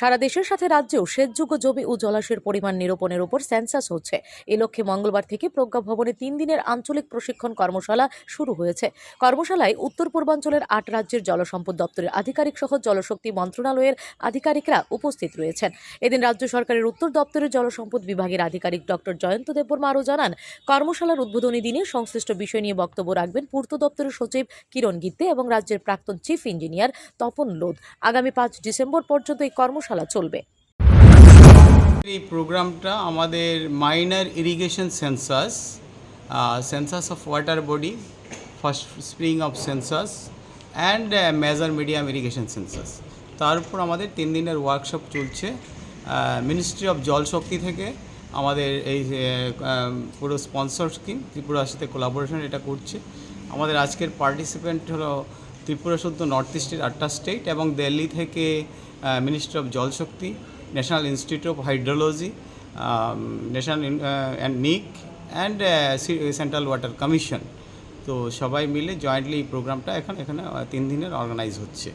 সারা দেশের সাথে রাজ্যেও সেচযোগ্য জমি ও জলাশয়ের পরিমাণ নিরূপণের উপর সেন্সাস হচ্ছে। এ লক্ষ্যে মঙ্গলবার থেকে প্রজ্ঞা ভবনে তিন দিনের আঞ্চলিক প্রশিক্ষণ কর্মশালা শুরু হয়েছে। কর্মশালায় উত্তর পূর্বাঞ্চলের আট রাজ্যের জলসম্পদ দপ্তরের আধিকারিক সহ জলশক্তি মন্ত্রণালয়ের আধিকারিকরা উপস্থিত রয়েছেন। এদিন রাজ্য সরকারের উত্তর দপ্তরের জলসম্পদ বিভাগের আধিকারিক ডক্টর জয়ন্ত দেববর্মা আরও জানান, কর্মশালার উদ্বোধনী দিনে সংশ্লিষ্ট বিষয় নিয়ে বক্তব্য রাখবেন পূর্ত দপ্তরের সচিব কিরণ গিত্তে এবং রাজ্যের প্রাক্তন চিফ ইঞ্জিনিয়ার তপন লোধ। আগামী পাঁচ ডিসেম্বর পর্যন্ত এই কর্মশালা চলবে। এই প্রোগ্রামটা আমাদের minor irrigation census census of water body first spring of census and major medium irrigation census তার উপর আমাদের তিন দিনের ওয়ার্কশপ চলছে মিনিস্ট্রি অফ জলশক্তি থেকে। আমাদের এই পুরো স্পন্সর স্কিম ত্রিপুরার সাথে কোলাবোরেশন এটা করছে। আমাদের আজকের পার্টিসিপেন্ট হলো ত্রিপুরা শুদ্ধ নর্থ ইস্টের আটটা স্টেট এবং দিল্লি থেকে ministry of Jal Shakti national institute of hydrology national and নিক অ্যান্ড সেন্ট্রাল ওয়াটার কমিশন তো সবাই মিলে জয়েন্টলি এই প্রোগ্রামটা এখন, এখানে, তিন দিনের অর্গানাইজ হচ্ছে।